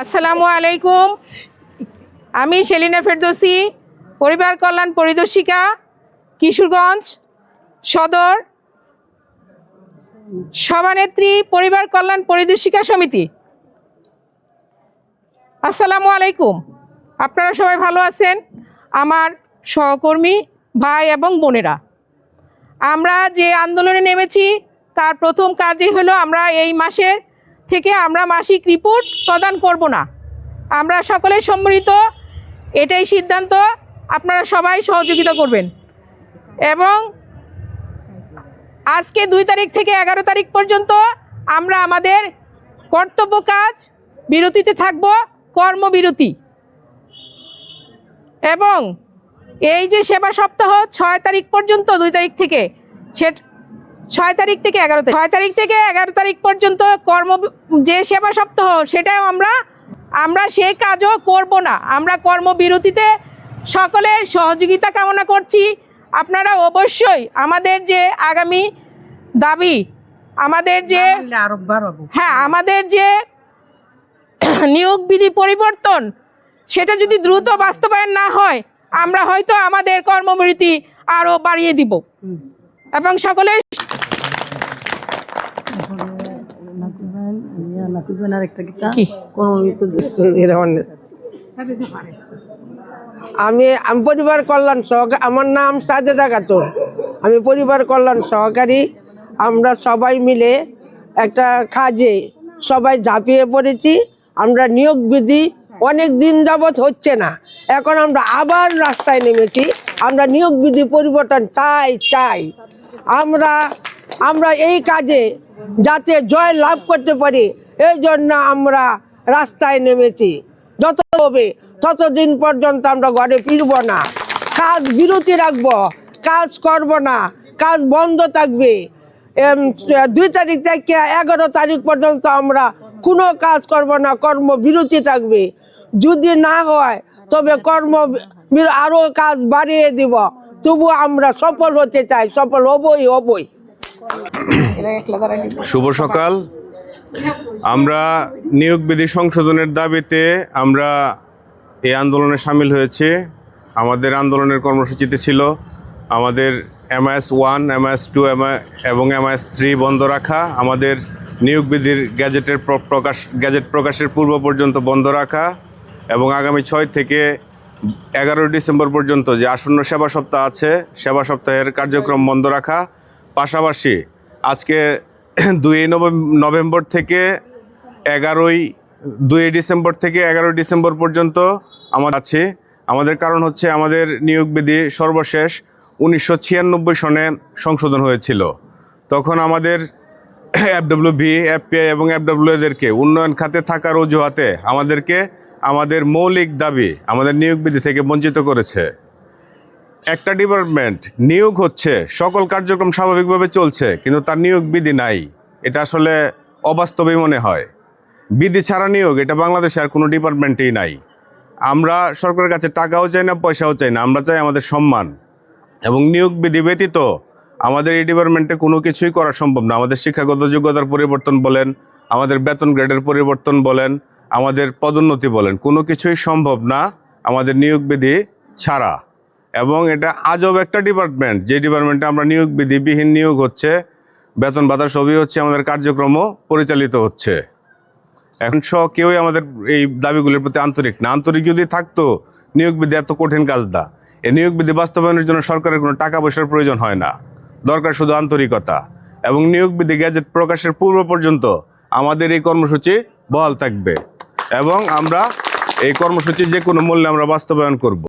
আসসালামু আলাইকুম। আমি সেলিনা ফেরদৌসি, পরিবার কল্যাণ পরিদর্শিকা, কিশোরগঞ্জ সদর সভানেত্রী, পরিবার কল্যাণ পরিদর্শিকা সমিতি। আসসালামু আলাইকুম। আপনারা সবাই ভালো আছেন? আমার সহকর্মী, ভাই এবং বোনেরা। আমরা যে আন্দোলনে নেমেছি, তার প্রথম কাজই হলো আমরা এই মাসের থেকে আমরা মাসিক রিপোর্ট প্রদান করব না। আমরা সকলে সম্মিলিত, এটাই সিদ্ধান্ত। আপনারা সবাই সহযোগিতা করবেন। এবং আজকে দুই তারিখ থেকে এগারো তারিখ পর্যন্ত আমরা আমাদের কর্তব্য কাজ, বিরতিতে থাকব, কর্মবিরতি। এবং এই যে সেবা সপ্তাহ ছয় তারিখ পর্যন্ত, দুই তারিখ থেকে ছয় তারিখ থেকে এগারো তারিখ। ছয় তারিখ থেকে এগারো তারিখ পর্যন্ত কর্ম যে সেবা সপ্তাহ সেটাও আমরা আমরা সেই কাজও করব না। আমরা কর্মবিরতিতে সকলের সহযোগিতা কামনা করছি। আপনারা অবশ্যই আমাদের যে আগামী দাবি আমাদের যে হ্যাঁ আমাদের যে নিয়োগ বিধি পরিবর্তন সেটা যদি দ্রুত বাস্তবায়ন না হয় আমরা হয়তো আমাদের কর্মবিরতি আরও বাড়িয়ে দিব। এবং সকলের কি? আমি আমি পরিবার কল্যাণ সহকারী আমার নাম সাজেদা খাতুন আমি পরিবার কল্যাণ সহকারী। আমরা সবাই মিলে একটা কাজে সবাই ঝাঁপিয়ে পড়েছি। আমরা নিয়োগ বিধি অনেক দিন যাবৎ হচ্ছে না। এখন আমরা আবার রাস্তায় নেমেছি। আমরা নিয়োগ বিধি পরিবর্তন চাই চাই। আমরা আমরা এই কাজে যাতে জয় লাভ করতে পারি। এই জন্য আমরা রাস্তায় নেমেছি। যত হবে, ততদিন পর্যন্ত আমরা ঘরে ফিরব না। কাজ বিরতি রাখব, কাজ করব না, কাজ বন্ধ থাকবে। দুই তারিখ থেকে এগারো তারিখ পর্যন্ত আমরা কোনো কাজ করব না, কর্ম বিরতি থাকবে। যদি না হয়, তবে কর্ম আরও কাজ বাড়িয়ে দিব। তবু আমরা সফল হতে চাই, সফল হবই হবই। শুভ সকাল। আমরা নিয়োগ বিধি সংশোধনের দাবিতে আমরা এই আন্দোলনে সামিল হয়েছি। আমাদের আন্দোলনের কর্মসূচিতে ছিল আমাদের M MIS one M MIS two M এবং এম এমআইএস থ্রি বন্ধ রাখা, আমাদের নিয়োগ বিধির গ্যাজেটের প্রকাশ, গ্যাজেট প্রকাশের পূর্ব পর্যন্ত বন্ধ রাখা এবং আগামী ছয় থেকে এগারোই ডিসেম্বর পর্যন্ত যে আসন্ন সেবা সপ্তাহ আছে, সেবা সপ্তাহের কার্যক্রম বন্ধ রাখা। পাশাপাশি আজকে দুই নভেম্বর থেকে এগারোই, দুই ডিসেম্বর থেকে এগারোই ডিসেম্বর পর্যন্ত আমাদের আছে। আমাদের কারণ হচ্ছে আমাদের নিয়োগ বিধি সর্বশেষ উনিশশো ছিয়ানব্বই সনে সংশোধন হয়েছিল। তখন আমাদের এফডব্লিউ ভি এফপিআই এবং এদেরকে উন্নয়ন খাতে থাকার অজুহাতে আমাদেরকে আমাদের মৌলিক দাবি আমাদের নিয়োগ বিধি থেকে বঞ্চিত করেছে। একটা ডিপার্টমেন্ট নিয়োগ হচ্ছে, সকল কার্যক্রম স্বাভাবিকভাবে চলছে, কিন্তু তার নিয়োগ বিধি নাই। এটা আসলে অবাস্তবই মনে হয়। বিধি ছাড়া নিয়োগ, এটা বাংলাদেশে আর কোনো ডিপার্টমেন্টেই নাই। আমরা সরকারের কাছে টাকাও চাই না, পয়সাও চাই না, আমরা চাই আমাদের সম্মান। এবং নিয়োগ বিধি ব্যতীত আমাদের এই ডিপার্টমেন্টে কোনো কিছুই করা সম্ভব না। আমাদের শিক্ষাগত যোগ্যতার পরিবর্তন বলেন, আমাদের বেতন গ্রেডের পরিবর্তন বলেন, আমাদের পদোন্নতি বলেন, কোনো কিছুই সম্ভব না আমাদের নিয়োগ বিধি ছাড়া। এবং এটা আজব একটা ডিপার্টমেন্ট যে ডিপার্টমেন্টে আমরা নিয়োগ বিধিবিহীন নিয়োগ হচ্ছে, বেতন ভাতা সবই হচ্ছে, আমাদের কার্যক্রমও পরিচালিত হচ্ছে। এখন সহ কেউই আমাদের এই দাবিগুলির প্রতি আন্তরিক না। আন্তরিক যদি থাকতো, নিয়োগ বিধি এত কঠিন কাজ দা এই নিয়োগ বিধি বাস্তবায়নের জন্য সরকারের কোনো টাকা পয়সার প্রয়োজন হয় না। দরকার শুধু আন্তরিকতা। এবং নিয়োগ বিধি গ্যাজেট প্রকাশের পূর্ব পর্যন্ত আমাদের এই কর্মসূচি বহাল থাকবে। এবং আমরা এই কর্মসূচি যে কোনো মূল্যে আমরা বাস্তবায়ন করব।